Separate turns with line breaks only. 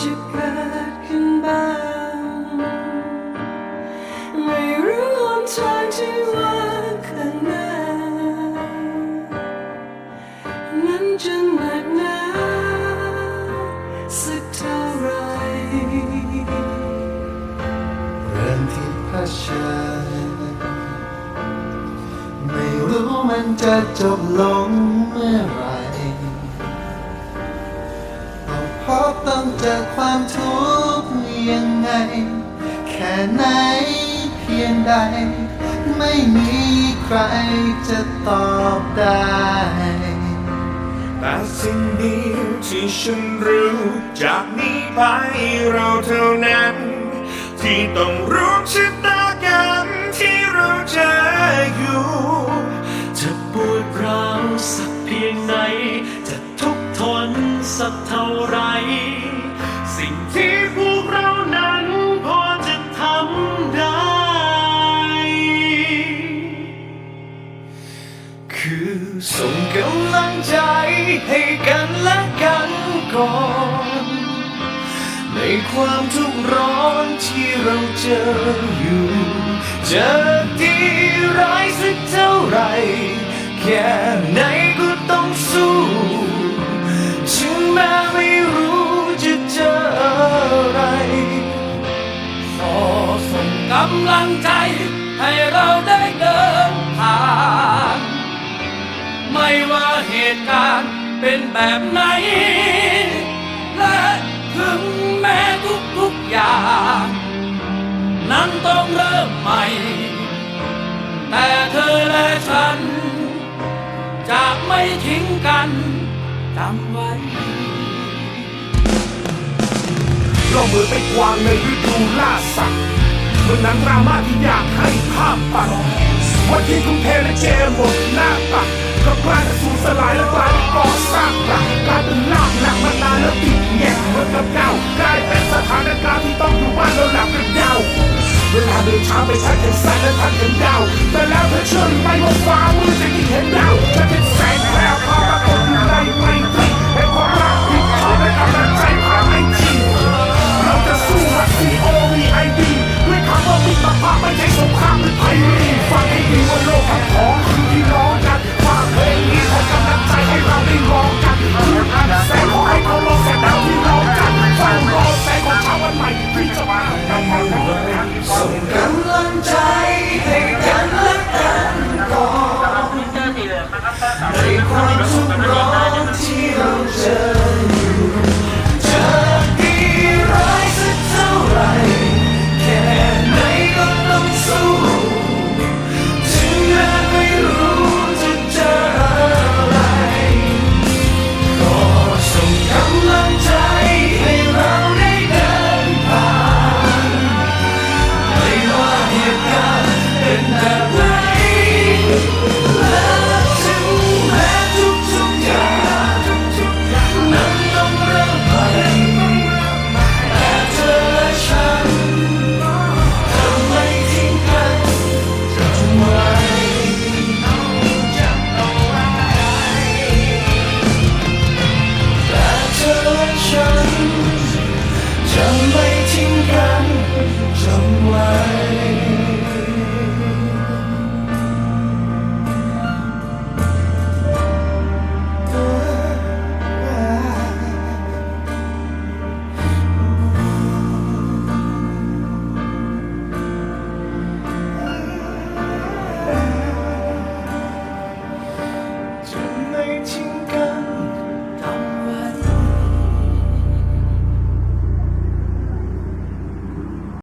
จะเกิดขึ้นบ้างไม่รู้หนทงที่ว่าข้างนั้นจะหนักหนาสักเท่าไร
เรื่องที่พานไม่รู้มันจะจบลงเมื่อไร ต้องเจอความทุกข์ยังไง แค่ไหนเพียงใด ไม่มีใครจะตอบได้
แต่สิ่งเดียวที่ฉันรู้ จากนี้ไปเราเท่านั้น ที่ต้องรู้ชะตากรรมที่เราเจออยู่
จะปวดร้าวสักเพียงไหน จะทุกข์ทนสักเท่าไร อน ในความทุกข์ร้อนที่เราเจออยู่จะดีร้ายสักเท่าไร แค่ไหนก็ต้องสู้ถึงแม้ไม่รู้จะเจออะไร
ขอส่งกำลังใจให้เราได้ เป็นแบบไหน และถึงแม้ทุกๆอย่าง นั้นต้องเริ่มใหม่ แต่เธอและฉัน จะไม่ทิ้งกันจำไว้
เราเหมือนไปกวางในฤดูล่าสัตว์เมือนหนังดราม่าที่อยากให้ภาพปัดวันที่ทุ่มเทและเจหมดหน้าตัก Habe ich halt den Seilen an den Gau Der the wird schon my Mofa, muss ich ihn hinau Der
corazón de